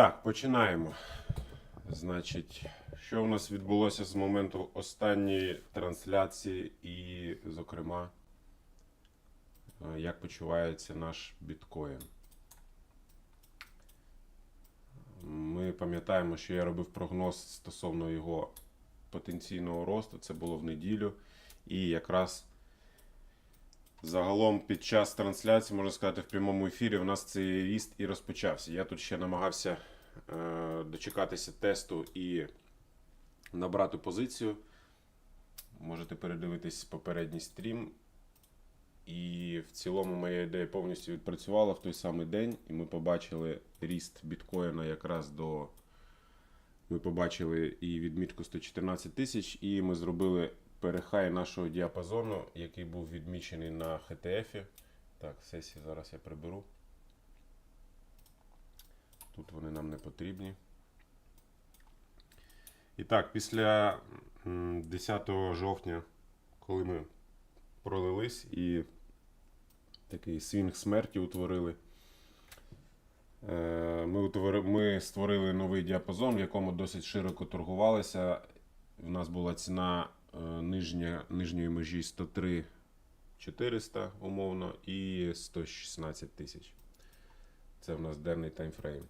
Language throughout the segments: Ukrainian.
Так, починаємо. Значить, що у нас відбулося з моменту останньої трансляції, і, зокрема, е, як почувається наш біткоін. Ми пам'ятаємо, що я робив прогноз стосовно його потенційного росту. Це було в неділю. І якраз загалом під час трансляції, можна сказати, в прямому ефірі у нас цей ріст і розпочався. Я тут ще намагався е, дочекатися тесту і набрати позицію. Можете передивитись попередній стрім. І в цілому моя ідея повністю відпрацювала в той самий день, і ми побачили ріст біткоїна якраз до. Ми побачили і відмітку 114 тисяч, і ми зробили перехай нашого діапазону, який був відмічений на HTF. Так, сесії зараз я приберу. Тут вони нам не потрібні. І так, після 10 жовтня, коли ми пролились і такий свінг смерті утворили. Е, Ми, утвори- ми створили новий діапазон, в якому досить широко торгувалися. У нас була ціна нижня, нижньої межі 103 400 умовно і 116 тисяч. Це в нас денний таймфрейм.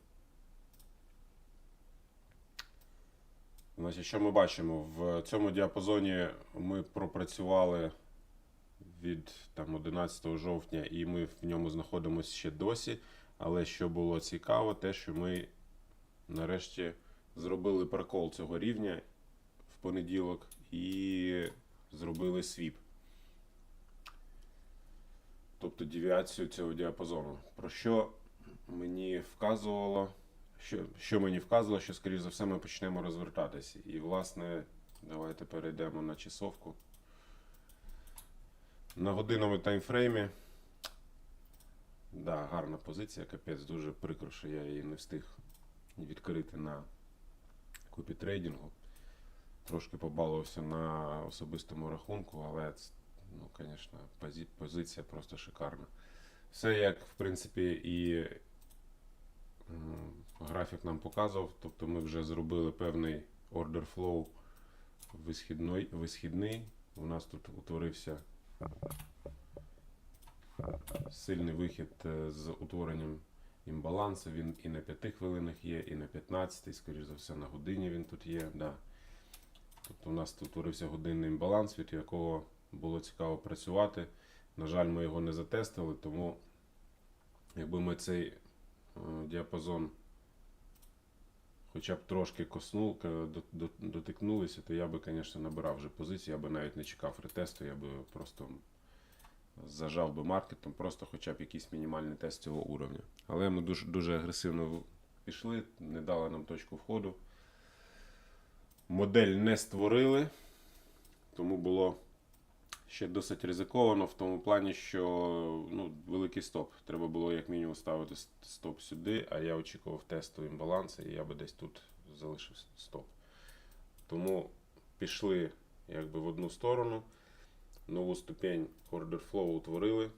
Значить, що ми бачимо? В цьому діапазоні ми пропрацювали від там, 11 жовтня, і ми в ньому знаходимося ще досі. Але що було цікаво, те, що ми нарешті зробили прокол цього рівня понеділок і зробили свіп. Тобто девіацію цього діапазону. Про що мені вказувало, що, що мені вказувало, що, скоріш за все, ми почнемо розвертатися. І, власне, давайте перейдемо на часовку. На годинному таймфреймі. Да, гарна позиція, капець, дуже прикро, що я її не встиг відкрити на купі трейдингу. Трошки побалувався на особистому рахунку, але ну, звісно, пози- позиція просто шикарна. Все як, в принципі, і графік нам показував. Тобто ми вже зробили певний order flow висхідний. висхідний. У нас тут утворився сильний вихід е, з утворенням імбалансу. Він і на 5 хвилинах є, і на 15, скоріш за все, на годині він тут є. Да. Тобто у нас тут утворився годинний імбаланс, від якого було цікаво працювати. На жаль, ми його не затестили, тому якби ми цей е, діапазон хоча б трошки коснув, к- до- до- дотикнулися, то я би, звісно, набирав вже позицію, я би навіть не чекав ретесту, я би просто зажав би маркетом, просто хоча б якийсь мінімальний тест цього уровня. Але ми дуже, дуже агресивно пішли, не дали нам точку входу. Модель не створили, тому було ще досить ризиковано в тому плані, що ну, великий стоп. Треба було як мінімум ставити стоп сюди, а я очікував тесту імбалансу, і я би десь тут залишив стоп. Тому пішли якби в одну сторону нову ступень Order Flow утворили.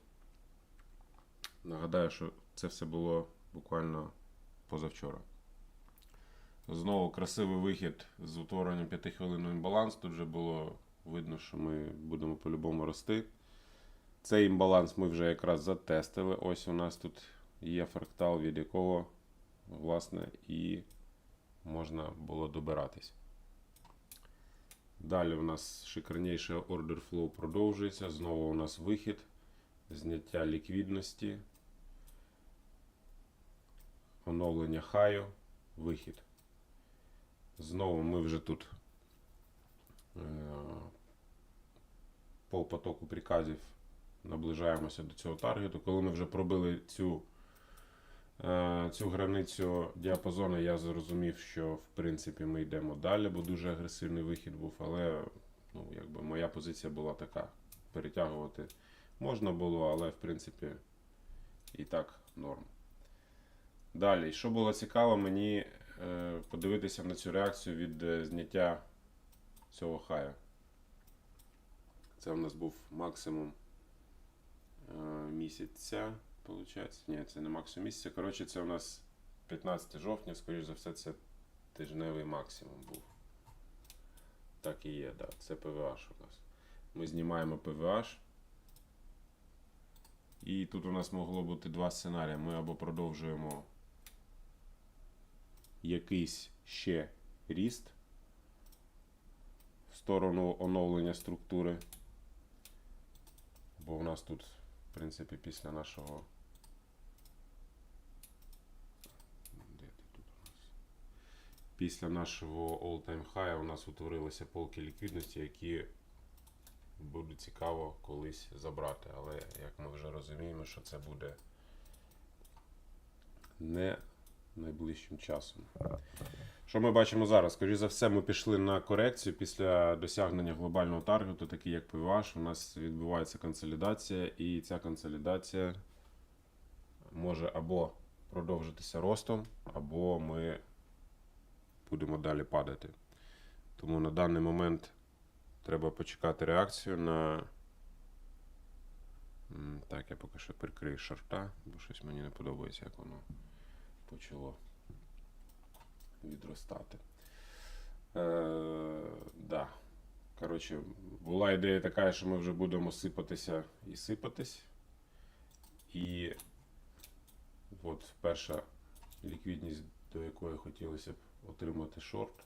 Нагадаю, що це все було буквально позавчора. Знову красивий вихід з утворенням 5 хвилинного імбаланс. Тут вже було видно, що ми будемо по-любому рости. Цей імбаланс ми вже якраз затестили. Ось у нас тут є фрактал, від якого, власне, і можна було добиратись. Далі у нас шикарніший order flow продовжується. Знову у нас вихід, зняття ліквідності, оновлення хаю, вихід. Знову ми вже тут е, по потоку приказів наближаємося до цього таргету. Коли ми вже пробили цю, е, цю границю діапазону, я зрозумів, що в принципі ми йдемо далі, бо дуже агресивний вихід був, але ну, якби моя позиція була така. Перетягувати можна було, але в принципі і так норм. Далі, що було цікаво, мені подивитися на цю реакцію від е, зняття цього хая. Це у нас був максимум е, місяця, виходить. Ні, це не максимум місяця. Коротше, це у нас 15 жовтня, скоріш за все, це тижневий максимум був. Так і є, да. Це PVH у нас. Ми знімаємо PVH. І тут у нас могло бути два сценарії. Ми або продовжуємо якийсь ще ріст в сторону оновлення структури. Бо в нас тут, в принципі, після нашого. Після нашого all-time high у нас утворилися полки ліквідності, які буде цікаво колись забрати. Але як ми вже розуміємо, що це буде не найближчим часом. Що ми бачимо зараз? Скоріше за все, ми пішли на корекцію після досягнення глобального таргету, такий як PVH. У нас відбувається консолідація, і ця консолідація може або продовжитися ростом, або ми будемо далі падати. Тому на даний момент треба почекати реакцію на. Так, я поки що прикрию шорта, бо щось мені не подобається, як воно почало відростати. Е, да. Коротше, була ідея така, що ми вже будемо сипатися і сипатись. І от перша ліквідність, до якої хотілося б отримати шорт.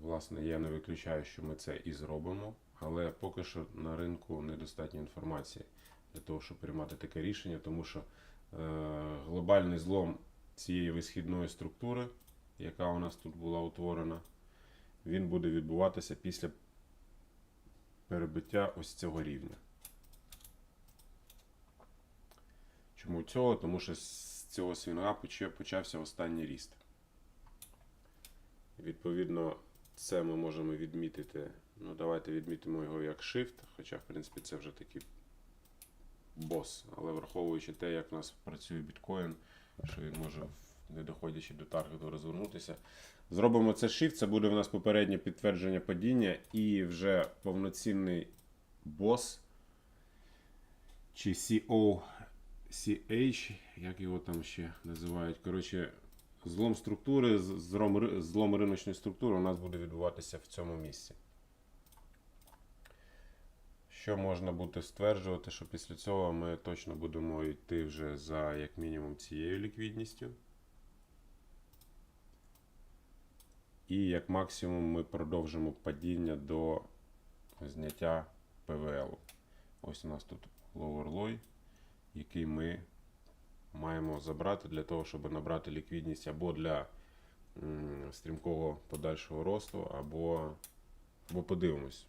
Власне, я не виключаю, що ми це і зробимо, але поки що на ринку недостатньо інформації для того, щоб приймати таке рішення, тому що глобальний злом цієї висхідної структури, яка у нас тут була утворена, він буде відбуватися після перебиття ось цього рівня. Чому цього? Тому що з цього свінга почався останній ріст. Відповідно, це ми можемо відмітити. Ну, давайте відмітимо його як shift, хоча, в принципі, це вже такий бос. Але враховуючи те, як у нас працює біткоін, що він може, не доходячи до таргету, розвернутися. Зробимо це shift, це буде в нас попереднє підтвердження падіння і вже повноцінний бос чи CO, CH, як його там ще називають. Коротше, злом структури, злом риночної структури у нас буде відбуватися в цьому місці. Що можна буде стверджувати, що після цього ми точно будемо йти вже за як мінімум цією ліквідністю. І як максимум ми продовжимо падіння до зняття ПВЛ. Ось у нас тут low, який ми маємо забрати для того, щоб набрати ліквідність або для стрімкого подальшого росту, або, або подивимось.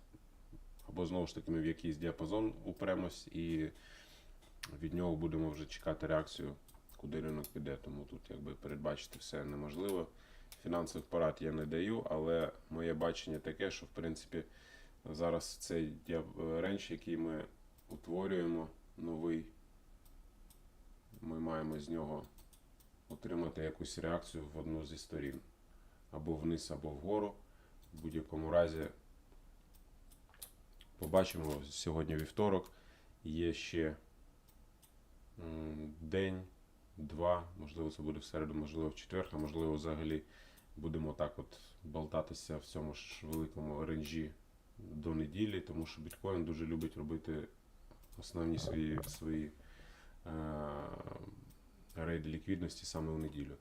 Або знову ж таки ми в якийсь діапазон упремось і від нього будемо вже чекати реакцію, куди ринок піде. Тому тут якби передбачити все неможливо. Фінансових порад я не даю, але моє бачення таке, що в принципі зараз цей ренч, який ми утворюємо, новий, ми маємо з нього отримати якусь реакцію в одну зі сторін. Або вниз, або вгору. В будь-якому разі побачимо сьогодні вівторок. Є ще день, два, можливо, це буде в середу, можливо, в четвер, а можливо, взагалі будемо так от болтатися в цьому ж великому ренжі до неділі, тому що біткоін дуже любить робити основні свої, свої е, рейди ліквідності саме у неділю.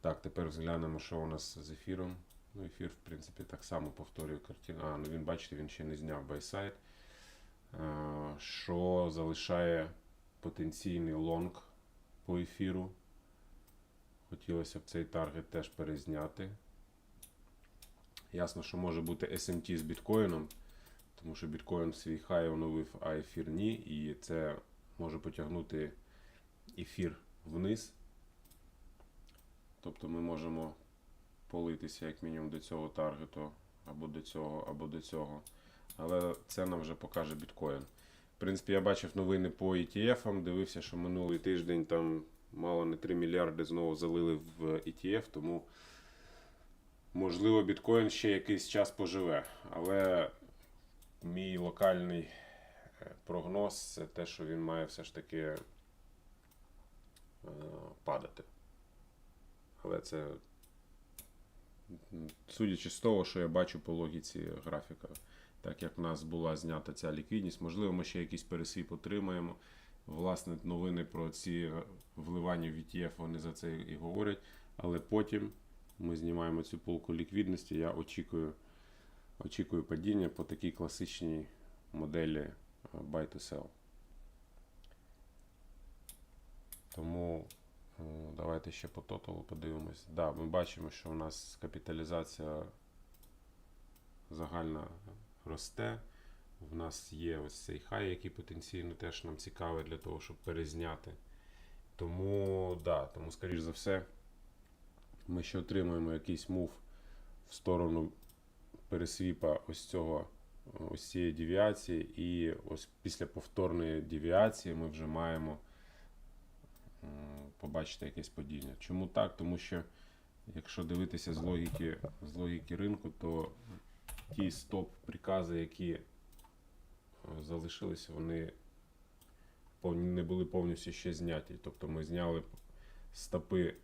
Так, тепер зглянемо, що у нас з ефіром. Ну, ефір, в принципі, так само повторює картину. А, ну він, бачите, він ще не зняв байсайд, е, що залишає потенційний лонг по ефіру. Хотілося б цей таргет теж перезняти. Ясно, що може бути SMT з біткоїном, тому що біткоін свій хай оновив, а ефір ні, і це може потягнути ефір вниз. Тобто ми можемо политися як мінімум до цього таргету, або до цього, або до цього. Але це нам вже покаже біткоін. В принципі, я бачив новини по ETF, дивився, що минулий тиждень там мало не 3 мільярди знову залили в ETF, тому можливо біткоін ще якийсь час поживе. Але мій локальний е, прогноз це те, що він має все ж таки е, падати. Але це, судячи з того, що я бачу по логіці графіка, так як в нас була знята ця ліквідність, можливо, ми ще якийсь пересвіп отримаємо. Власне, новини про ці вливання в ETF вони за це і говорять. Але потім ми знімаємо цю полку ліквідності. Я очікую, очікую падіння по такій класичній моделі е, buy to sell. Тому давайте ще по тоталу подивимось. Да, ми бачимо, що у нас капіталізація загальна росте. В нас є ось цей хай, який потенційно теж нам цікавий для того, щоб перезняти. Тому, да, тому, скоріш за все, ми ще отримаємо якийсь мув в сторону пересвіпа ось цього ось цієї девіації, і ось після повторної девіації ми вже маємо побачити якесь падіння. Чому так? Тому що якщо дивитися з логіки, з логіки ринку, то ті стоп-прикази, які е, залишилися, вони не були повністю ще зняті. Тобто ми зняли стопи е,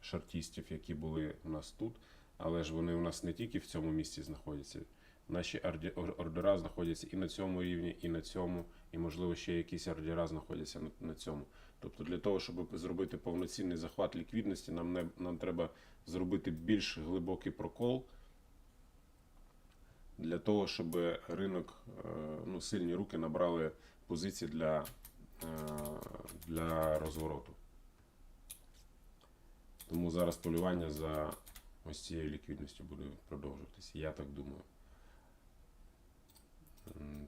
шартістів, які були у нас тут, але ж вони у нас не тільки в цьому місці знаходяться. Наші ордера знаходяться і на цьому рівні, і на цьому, і, можливо, ще якісь ордера знаходяться на, на цьому. Тобто, для того, щоб зробити повноцінний захват ліквідності, нам, не, нам треба зробити більш глибокий прокол для того, щоб ринок, е, ну, сильні руки набрали позиції для, е, для розвороту. Тому зараз полювання за ось цією ліквідністю буде продовжуватися. Я так думаю.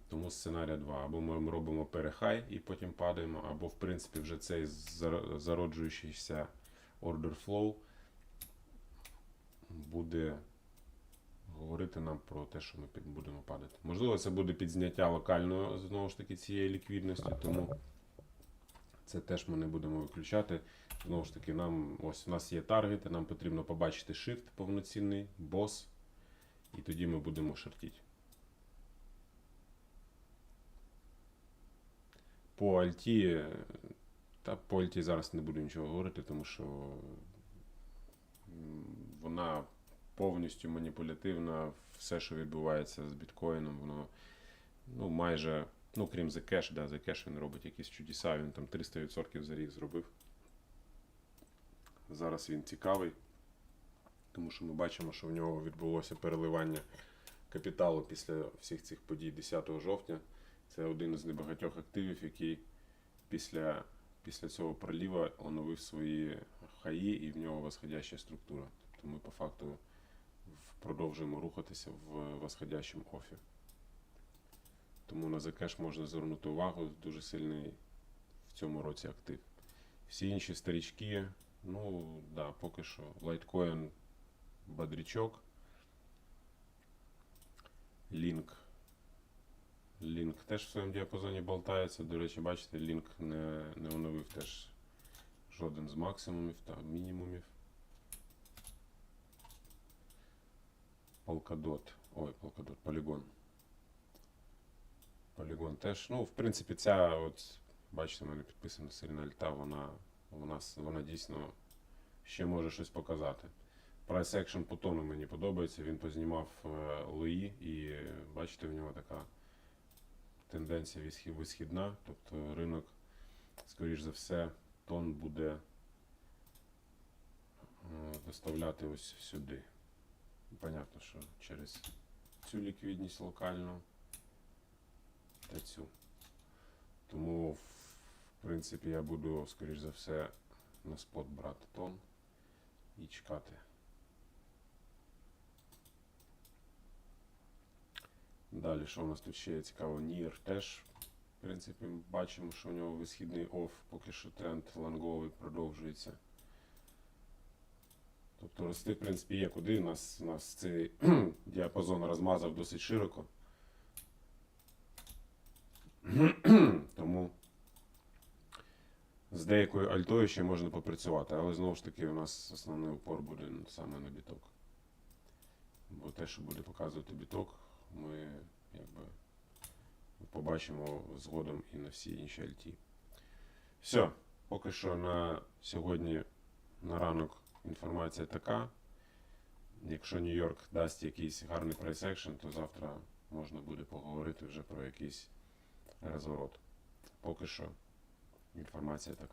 Тому сценарій 2. Або ми робимо перехай і потім падаємо, або, в принципі, вже цей зароджуючийся order flow буде говорити нам про те, що ми будемо падати. Можливо, це буде підзняття локального знову ж таки цієї ліквідності, тому це теж ми не будемо виключати. Знову ж таки, нам ось у нас є таргети, нам потрібно побачити shift повноцінний, бос, і тоді ми будемо шортити. По Альті, та по Альті зараз не буду нічого говорити, тому що вона повністю маніпулятивна. Все, що відбувається з біткоїном, воно ну, майже, ну крім Zcash, да, Zcash він робить якісь чудеса, він там 300% за рік зробив. Зараз він цікавий, тому що ми бачимо, що в нього відбулося переливання капіталу після всіх цих подій 10 жовтня. Це один із небагатьох активів, який після, після цього проліва оновив свої хаї і в нього восходяща структура. Тобто ми по факту продовжуємо рухатися в восходящому офі. Тому на Zcash можна звернути увагу, дуже сильний в цьому році актив. Всі інші старічки, ну да, поки що. Litecoin бодрячок. Link. Link теж в своєму діапазоні болтається. До речі, бачите, Link не, не оновив теж жоден з максимумів та мінімумів. Polkadot. Ой, Polkadot, Polygon. Polygon теж. Ну, в принципі, ця, от, бачите, в мене підписана сильна альта, вона, вона, вона дійсно ще може щось показати. Price Action по тону мені подобається. Він познімав е, лої і е, бачите, в нього така тенденція висхідна. Тобто ринок, скоріш за все, тон буде е, доставляти ось сюди. Понятно, що через цю ліквідність локальну та цю. Тому, в принципі, я буду, скоріш за все, на спот брати тон і чекати. Далі, що у нас тут ще є цікаво? Нір теж, в принципі, бачимо, що у нього висхідний оф, поки що тренд лонговий продовжується. Тобто рости, в принципі, є куди. У нас, нас цей діапазон розмазав досить широко. Тому з деякою альтою ще можна попрацювати, але знову ж таки у нас основний упор буде саме на біток. Бо те, що буде показувати біток, ми якби побачимо згодом і на всі інші альті. Все, поки що на сьогодні на ранок інформація така. Якщо Нью-Йорк дасть якийсь гарний прайс-екшн, то завтра можна буде поговорити вже про якийсь розворот. Поки що інформація така.